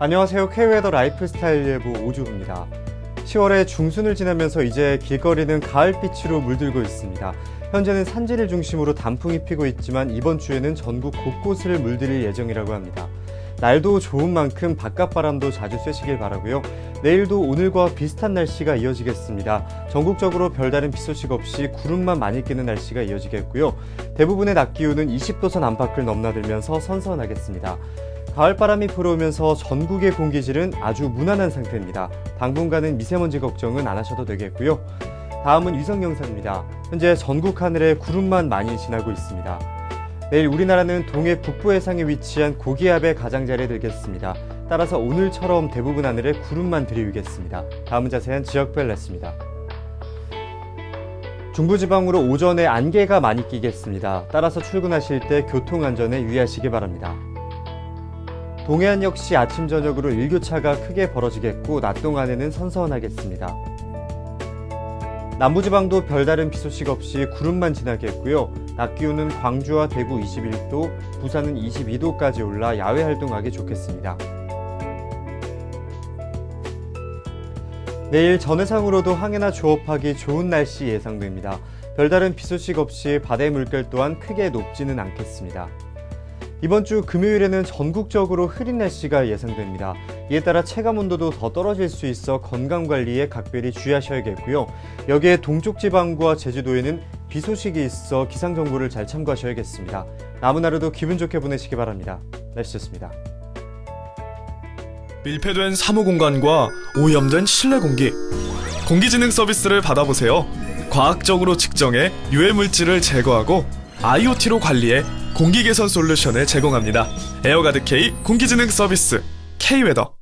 안녕하세요. K웨더 라이프스타일 예보 오주부입니다. 10월의 중순을 지나면서 이제 길거리는 가을빛으로 물들고 있습니다. 현재는 산지를 중심으로 단풍이 피고 있지만 이번 주에는 전국 곳곳을 물들일 예정이라고 합니다. 날도 좋은 만큼 바깥 바람도 자주 쐬시길 바라고요. 내일도 오늘과 비슷한 날씨가 이어지겠습니다. 전국적으로 별다른 비 소식 없이 구름만 많이 끼는 날씨가 이어지겠고요. 대부분의 낮 기온은 20도 선 안팎을 넘나들면서 선선하겠습니다. 가을바람이 불어오면서 전국의 공기질은 아주 무난한 상태입니다. 당분간은 미세먼지 걱정은 안 하셔도 되겠고요. 다음은 위성 영상입니다. 현재 전국 하늘에 구름만 많이 지나고 있습니다. 내일 우리나라는 동해 북부 해상에 위치한 고기압의 가장자리에 들겠습니다. 따라서 오늘처럼 대부분 하늘에 구름만 들이우겠습니다. 다음은 자세한 지역별 날씨입니다. 중부지방으로 오전에 안개가 많이 끼겠습니다. 따라서 출근하실 때 교통안전에 유의하시기 바랍니다. 동해안 역시 아침 저녁으로 일교차가 크게 벌어지겠고 낮 동안에는 선선하겠습니다. 남부지방도 별다른 비 소식 없이 구름만 지나겠고요. 낮 기온은 광주와 대구 21도, 부산은 22도까지 올라 야외 활동하기 좋겠습니다. 내일 전해상으로도 항해나 조업하기 좋은 날씨 예상됩니다. 별다른 비 소식 없이 바다의 물결 또한 크게 높지는 않겠습니다. 이번 주 금요일에는 전국적으로 흐린 날씨가 예상됩니다. 이에 따라 체감 온도도 더 떨어질 수 있어 건강 관리에 각별히 주의하셔야겠고요. 여기에 동쪽 지방과 제주도에는 비 소식이 있어 기상 정보를 잘 참고하셔야겠습니다. 남은 하루도 기분 좋게 보내시기 바랍니다. 날씨였습니다. 밀폐된 사무 공간과 오염된 실내 공기. 공기진흥 서비스를 받아보세요. 과학적으로 측정해 유해 물질을 제거하고 IoT로 관리해 공기 개선 솔루션을 제공합니다. 에어가드 K 공기진흥 서비스 K웨더